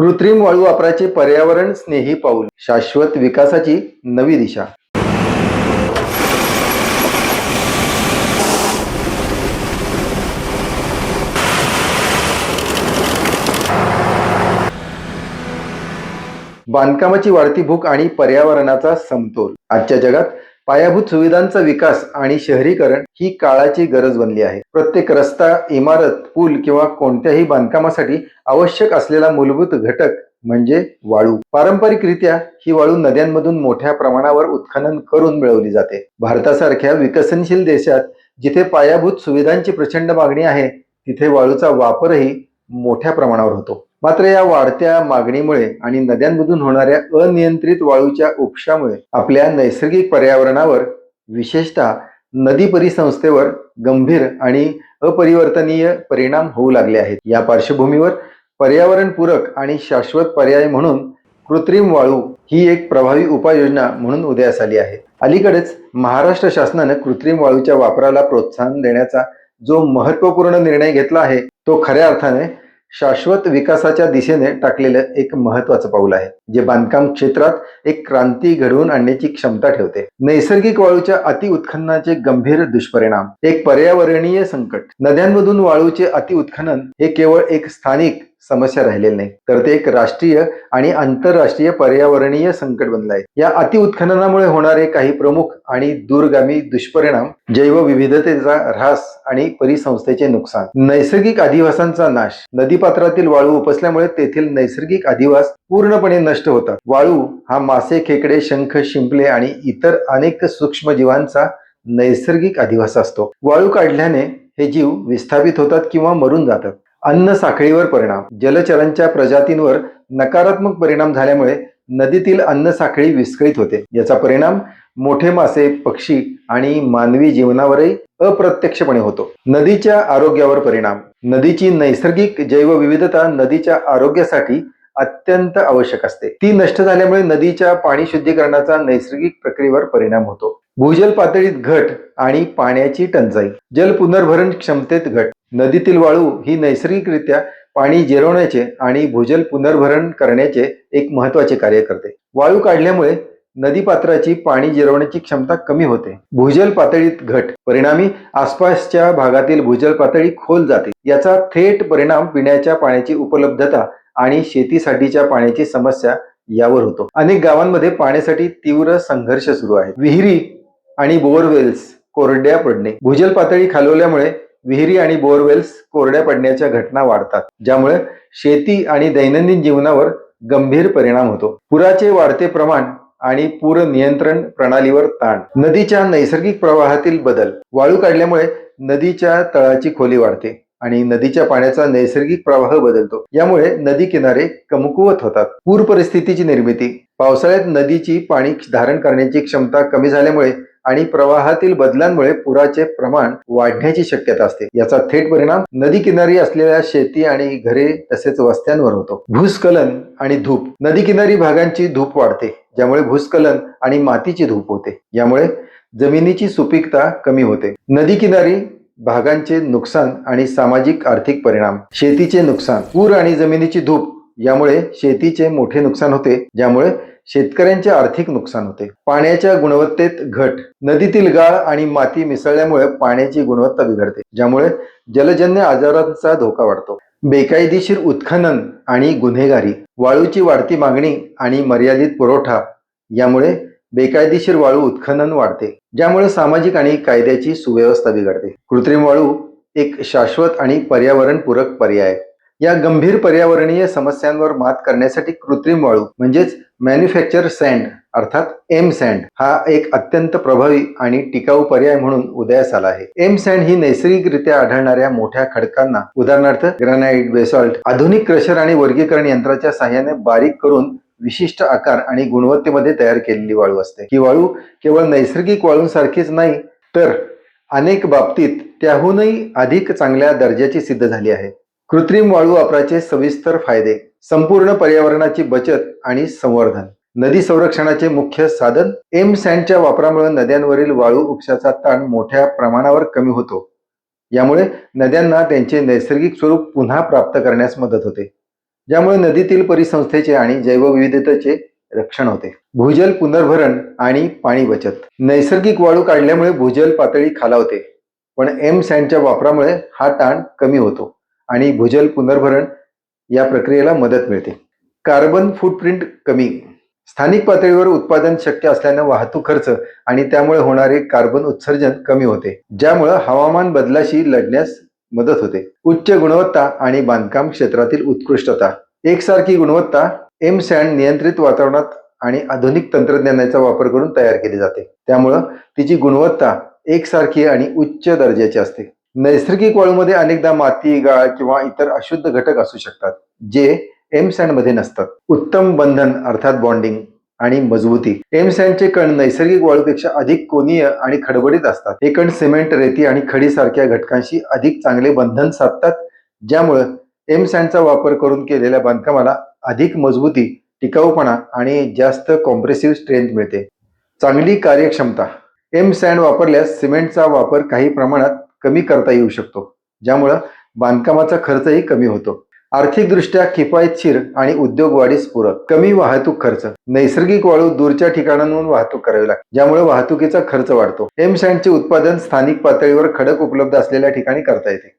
कृत्रिम वाळू वापराचे पर्यावरण स्नेही पाऊल. शाश्वत विकासाची नवी दिशा. बांधकामाची वाढती भूक आणि पर्यावरणाचा समतोल. आजच्या जगात पायाभूत सुविधांचा विकास आणि शहरीकरण ही काळाची गरज बनली आहे. प्रत्येक रस्ता इमारत पूल किंवा कोणत्याही बांधकामासाठी आवश्यक असलेला मूलभूत घटक म्हणजे वाळू. पारंपरिकरित्या ही वाळू नद्यांमधून मोठ्या प्रमाणावर उत्खनन करून मिळवली जाते. भारतासारख्या विकसनशील देशात जिथे पायाभूत सुविधांची प्रचंड मागणी आहे तिथे वाळूचा वापरही मोठ्या प्रमाणावर होतो. मात्र या वाढत्या मागणीमुळे आणि नद्यांमधून होणाऱ्या अनियंत्रित वाळूच्या उपशामुळे आपल्या नैसर्गिक पर्यावरणावर विशेषतः नदी परिसंस्थेवर गंभीर आणि अपरिवर्तनीय परिणाम होऊ लागले आहेत. या पार्श्वभूमीवर पर्यावरणपूरक आणि शाश्वत पर्याय म्हणून कृत्रिम वाळू ही एक प्रभावी उपाययोजना म्हणून उदयास आली आहे. अलीकडेच महाराष्ट्र शासनानं कृत्रिम वाळूच्या वापराला प्रोत्साहन देण्याचा जो महत्त्वपूर्ण निर्णय घेतला आहे तो खऱ्या अर्थाने शाश्वत विकासाच्या दिशेने टाकलेलं एक महत्वाचं पाऊल आहे जे बांधकाम क्षेत्रात एक क्रांती घडवून आणण्याची क्षमता ठेवते. नैसर्गिक वाळूच्या अति उत्खननाचे गंभीर दुष्परिणाम एक पर्यावरणीय संकट. नद्यांमधून वाळूचे अति उत्खनन हे केवळ एक स्थानिक समस्या राहिलेली नाही. तर ते एक राष्ट्रीय आणि आंतरराष्ट्रीय पर्यावरणीय संकट बनलं आहे. या अतिउत्खननामुळे होणारे काही प्रमुख आणि दूरगामी दुष्परिणाम जैवविविधतेचा ऱ्हास आणि परिसंस्थेचे नुकसान. नैसर्गिक अधिवासांचा नाश. नदीपात्रातील वाळू उपसल्यामुळे तेथील नैसर्गिक अधिवास पूर्णपणे नष्ट होतात. वाळू हा मासे खेकडे शंख शिंपले आणि इतर अनेक सूक्ष्म जीवांचा नैसर्गिक अधिवास असतो. वाळू काढल्याने हे जीव विस्थापित होतात किंवा मरून जातात. अन्न साखळीवर परिणाम. जलचरांच्या प्रजातींवर नकारात्मक परिणाम झाल्यामुळे नदीतील अन्न साखळी विस्कळीत होते. याचा परिणाम मोठे मासे पक्षी आणि मानवी जीवनावरही अप्रत्यक्षपणे होतो. नदीच्या आरोग्यावर परिणाम. नदीची नैसर्गिक जैवविविधता नदीच्या आरोग्यासाठी अत्यंत आवश्यक असते. ती नष्ट झाल्यामुळे नदीच्या पाणी शुद्धीकरणाचा नैसर्गिक प्रक्रियेवर परिणाम होतो. भूजल पातळीत घट आणि पाण्याची टंचाई. जल पुनर्भरण क्षमतेत घट. नदीतील वाळू ही नैसर्गिकरित्या पाणी जिरवण्याचे आणि भूजल पुनर्भरण करण्याचे एक महत्त्वाचे कार्य करते. वाळू काढल्यामुळे नदीपात्राची पाणी जिरवण्याची क्षमता कमी होते. भूजल पातळीत घट परिणामी आसपासच्या भागातील भूजल पातळी खोल जाते. याचा थेट परिणाम पिण्याच्या पाण्याची उपलब्धता आणि शेतीसाठीच्या पाण्याची समस्या यावर होतो. अनेक गावांमध्ये पाण्यासाठी तीव्र संघर्ष सुरू आहे विहिरी आणि बोअरवेल्स कोरड्या पडणे. भूजल पातळी खालवल्यामुळे विहिरी आणि बोअरवेल्स कोरड्या पडण्याच्या घटना वाढतात ज्यामुळे शेती आणि दैनंदिन जीवनावर गंभीर परिणाम होतो. पुराचे वाढते प्रमाण आणि पूर नियंत्रण प्रणालीवर ताण. नदीच्या नैसर्गिक प्रवाहातील बदल. वाळू काढल्यामुळे नदीच्या तळाची खोली वाढते आणि नदीच्या पाण्याचा नैसर्गिक प्रवाह बदलतो. यामुळे नदी किनारे कमकुवत होतात. पूर परिस्थितीची निर्मिती. पावसाळ्यात नदीची पाणी धारण करण्याची क्षमता कमी झाल्यामुळे आणि प्रवाहातील बदलांमुळे पुराचे प्रमाण वाढण्याची शक्यता असते. याचा थेट परिणाम नदी किनारी असलेल्या शेती आणि घरे तसेच वस्त्यांवर होतो. भूस्खलन आणि धूप. नदी किनारी भागांची धूप वाढते ज्यामुळे भूस्खलन आणि मातीची धूप होते. यामुळे जमिनीची सुपीकता कमी होते. नदी किनारी भागांचे नुकसान आणि सामाजिक आर्थिक परिणाम. शेतीचे नुकसान. पूर आणि जमिनीची धूप. यामुळे शेतीचे मोठे नुकसान होते ज्यामुळे शेतकऱ्यांचे आर्थिक नुकसान होते. पाण्याच्या गुणवत्तेत घट. नदीतील गाळ आणि माती मिसळल्यामुळे पाण्याची गुणवत्ता बिघडते ज्यामुळे जलजन्य आजारांचा धोका वाढतो. बेकायदेशीर उत्खनन आणि गुन्हेगारी वाळूची वाढती मागणी आणि मर्यादित पुरवठा यामुळे बेकायदेशीर वाळू उत्खनन वाढते ज्यामुळे सामाजिक आणि कायद्याची सुव्यवस्था बिघडते. कृत्रिम वाळू एक शाश्वत आणि पर्यावरणपूरक पर्याय. या गंभीर पर्यावरणीय समस्यांवर मात करण्यासाठी कृत्रिम वाळू म्हणजेच मॅन्युफॅक्चर सँड अर्थात एम सँड हा एक अत्यंत प्रभावी आणि टिकाऊ पर्याय म्हणून उदयास आला आहे. एम सँड ही नैसर्गिकरित्या आढळणाऱ्या मोठ्या खडकांना उदाहरणार्थ ग्रॅनाइट बेसॉल्ट आधुनिक क्रशर आणि वर्गीकरण यंत्राच्या सहाय्याने बारीक करून विशिष्ट आकार आणि गुणवत्तेमध्ये तयार केलेली वाळू असते. ही वाळू केवळ नैसर्गिक वाळूंसारखीच नाही तर अनेक बाबतीत त्याहूनही अधिक चांगल्या दर्जाची सिद्ध झाली आहे. कृत्रिम वाळू वापराचे सविस्तर फायदे संपूर्ण पर्यावरणाची बचत आणि संवर्धन. नदी संरक्षणाचे मुख्य साधन एम सँडच्या वापरामुळे नद्यांवरील वाळू उपशाचा ताण मोठ्या प्रमाणावर कमी होतो. यामुळे नद्यांना त्यांचे नैसर्गिक स्वरूप पुन्हा प्राप्त करण्यास मदत होते. ज्यामुळे नदीतील परिसंस्थेचे आणि जैवविविधतेचे रक्षण होते. भूजल पुनर्भरण आणि पाणी बचत. नैसर्गिक वाळू काढल्यामुळे भूजल पातळी खालावते पण एम सँडच्या वापरामुळे हा ताण कमी होतो. आणि भूजल पुनर्भरण या प्रक्रियेला मदत मिळते. कार्बन फूटप्रिंट कमी. स्थानिक पातळीवर उत्पादन शक्य असल्यानं वाहतूक खर्च आणि त्यामुळे होणारे कार्बन उत्सर्जन कमी होते. ज्यामुळे हवामान बदलाशी लढण्यास मदत होते. उच्च गुणवत्ता आणि बांधकाम क्षेत्रातील उत्कृष्टता. एकसारखी गुणवत्ता एम सँड नियंत्रित वातावरणात आणि आधुनिक तंत्रज्ञानाचा वापर करून तयार केली जाते. त्यामुळं तिची गुणवत्ता एकसारखी आणि उच्च दर्जाची असते. नैसर्गिक वाळूमध्ये अनेकदा माती गाळ किंवा इतर अशुद्ध घटक असू शकतात जे एम सँडमध्ये नसतात. उत्तम बंधन अर्थात बॉन्डिंग आणि मजबूती. एम सँडचे कण नैसर्गिक वाळूपेक्षा अधिक कोनीय आणि खडबडीत असतात. हे कण सिमेंट रेती आणि खडी सारख्या घटकांशी अधिक चांगले बंधन साधतात ज्यामुळे एम सँडचा वापर करून केलेल्या बांधकामाला अधिक मजबूती टिकाऊपणा आणि जास्त कॉम्प्रेसिव्ह स्ट्रेंथ मिळते. चांगली कार्यक्षमता. एम सँड वापरल्यास सिमेंटचा वापर काही प्रमाणात कमी करता येऊ शकतो. ज्यामुळं बांधकामाचा खर्चही कमी होतो. आर्थिकदृष्ट्या किफायतशीर आणि उद्योग वाढीस पूरक कमी वाहतूक खर्च. नैसर्गिक वाळू दूरच्या ठिकाणांहून वाहतूक करावी लागते. ज्यामुळे वाहतुकीचा खर्च वाढतो. एम सँडचे उत्पादन स्थानिक पातळीवर खडक उपलब्ध असलेल्या ठिकाणी करता येते.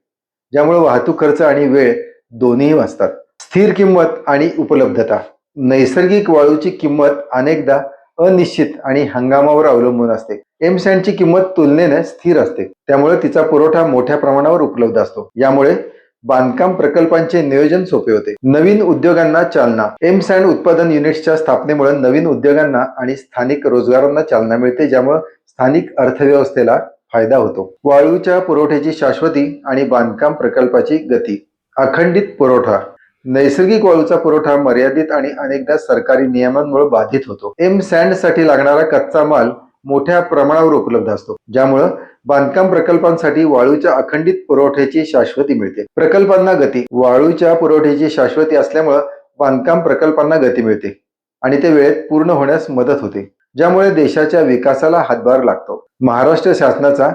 ज्यामुळे वाहतूक खर्च आणि वेळ दोन्ही वाचतात. स्थिर किंमत आणि उपलब्धता. नैसर्गिक वाळूची किंमत अनेकदा अनिश्चित आणि हंगामावर अवलंबून असते. एम सँडची किंमत तुलनेने स्थिर असते. त्यामुळे तिचा पुरवठा मोठ्या प्रमाणावर उपलब्ध असतो. यामुळे बांधकाम प्रकल्पांचे नियोजन सोपे होते. नवीन उद्योगांना चालना. एम सँड उत्पादन युनिट्सच्या स्थापनेमुळे नवीन उद्योगांना आणि स्थानिक रोजगारांना चालना मिळते ज्यामुळे स्थानिक अर्थव्यवस्थेला फायदा होतो. वाळूच्या पुरवठ्याची शाश्वती आणि बांधकाम प्रकल्पाची गती. अखंडित पुरवठा. नैसर्गिक वाळूचा पुरवठा मर्यादित आणि अनेकदा सरकारी नियमांमुळे बाधित होतो. एम सँडसाठी लागणारा कच्चा माल मोठ्या प्रमाणावर उपलब्ध असतो. ज्यामुळं बांधकाम प्रकल्पांसाठी वाळूच्या अखंडित पुरवठ्याची शाश्वती मिळते. प्रकल्पांना गती वाळूच्या पुरवठ्याची शाश्वती असल्यामुळं बांधकाम प्रकल्पांना गती मिळते आणि ते वेळेत पूर्ण होण्यास मदत होते. ज्यामुळे देशाच्या विकासाला हातभार लागतो. महाराष्ट्र शासनाचा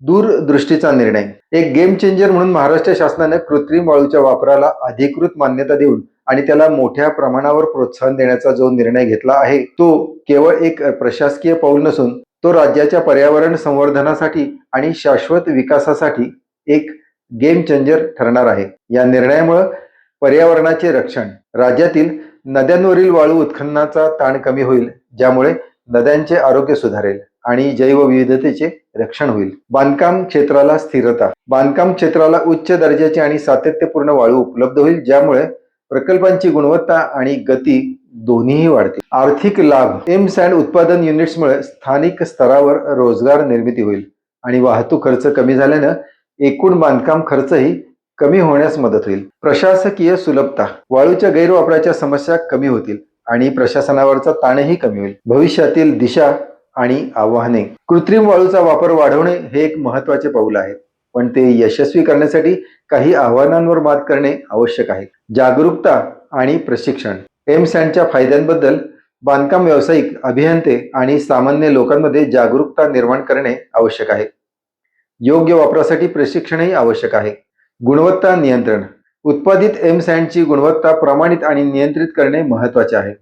दूरदृष्टीचा निर्णय. एक गेम चेंजर म्हणून महाराष्ट्र शासनाने कृत्रिम वाळूच्या वापराला अधिकृत मान्यता देऊन आणि त्याला मोठ्या प्रमाणावर प्रोत्साहन देण्याचा जो निर्णय घेतला आहे तो केवळ एक प्रशासकीय पाऊल नसून तो राज्याच्या पर्यावरण संवर्धनासाठी आणि शाश्वत विकासासाठी एक गेम चेंजर ठरणार आहे. या निर्णयामुळे पर्यावरणाचे रक्षण राज्यातील नद्यांवरील वाळू उत्खननाचा ताण कमी होईल ज्यामुळे नद्यांचे आरोग्य सुधारेल. आणि जैवविविधतेचे रक्षण होईल. बांधकाम क्षेत्राला स्थिरता. बांधकाम क्षेत्राला उच्च दर्जाची आणि सातत्यपूर्ण वाळू उपलब्ध होईल ज्यामुळे प्रकल्पांची गुणवत्ता आणि गती दोन्हीही वाढतील. आर्थिक लाभ. एम सँड उत्पादन युनिट्समुळे स्थानिक स्तरावर रोजगार निर्मिती होईल आणि वाहतूक खर्च कमी झाल्यानं एकूण बांधकाम खर्चही कमी होण्यास मदत होईल. प्रशासकीय सुलभता. वाळूच्या गैरवापराच्या समस्या कमी होतील आणि प्रशासनावरचा ताणही कमी होईल. भविष्यातील दिशा आणि आव्हाने. कृत्रिम वाळूचा वापर वाढवणे हे एक महत्त्वाचे पाऊल आहे. पण ते यशस्वी करण्यासाठी काही आव्हानांवर मात करणे आवश्यक आहे. जागरूकता आणि प्रशिक्षण. एम सँडच्या फायद्यांबद्दल बांधकाम व्यावसायिक अभियंते आणि सामान्य लोकांमध्ये जागरूकता निर्माण करणे आवश्यक आहे. योग्य वापरासाठी प्रशिक्षणही आवश्यक आहे. गुणवत्ता नियंत्रण. उत्पादित एम सँडची गुणवत्ता प्रमाणित आणि नियंत्रित करणे महत्त्वाचे आहे.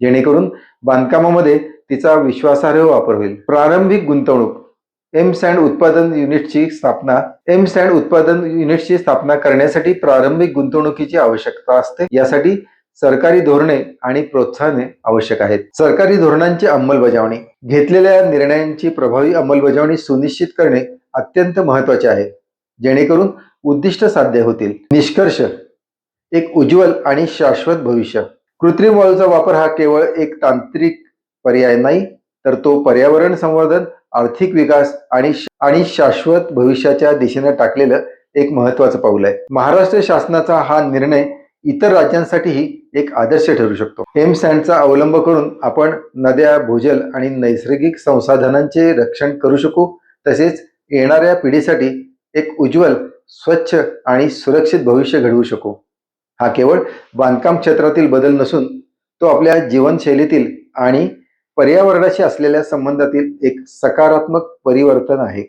जेणेकरून बांधकामामध्ये तिचा विश्वासार्ह वापर होईल. प्रारंभिक गुंतवणूक. एम सँड उत्पादन युनिटची स्थापना. एम सँड उत्पादन युनिटची स्थापना करण्यासाठी प्रारंभिक गुंतवणुकीची आवश्यकता असते. यासाठी सरकारी धोरणे आणि प्रोत्साहने आवश्यक आहेत. सरकारी धोरणांची अंमलबजावणी. घेतलेल्या निर्णयांची प्रभावी अंमलबजावणी सुनिश्चित करणे अत्यंत महत्त्वाचे आहे. जेणेकरून उद्दिष्ट साध्य होतील. निष्कर्ष. एक उज्ज्वल आणि शाश्वत भविष्य. कृत्रिम वाळूचा वापर हा केवळ एक तांत्रिक पर्याय नाही तर तो पर्यावरण संवर्धन आर्थिक विकास आणि आणि शाश्वत भविष्याच्या दिशेने टाकलेलं एक महत्वाचं पाऊल आहे. महाराष्ट्र शासनाचा हा निर्णय इतर राज्यांसाठीही एक आदर्श ठरू शकतो. एम सँडचा अवलंब करून आपण नद्या भूजल आणि नैसर्गिक संसाधनांचे रक्षण करू शकू तसेच येणाऱ्या पिढीसाठी एक उज्ज्वल स्वच्छ आणि सुरक्षित भविष्य घडवू शकू. हा केवळ बांधकाम क्षेत्रातील बदल नसून तो आपल्या जीवनशैलीतील आणि पर्यावरणाशी असलेल्या संबंधातील एक सकारात्मक परिवर्तन आहे.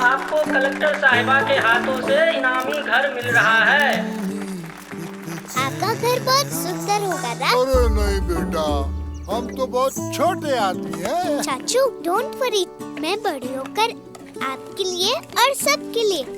आपको कलेक्टर साहिबा के हाथों से इनामी घर मिल रहा है। आपका घर बहुत सुंदर होगा अरे नहीं बेटा हम तो बहुत छोटे आदमी हैं। चाचू डोंट वरी मैं बड़ी होकर आपके लिए और सबके लिए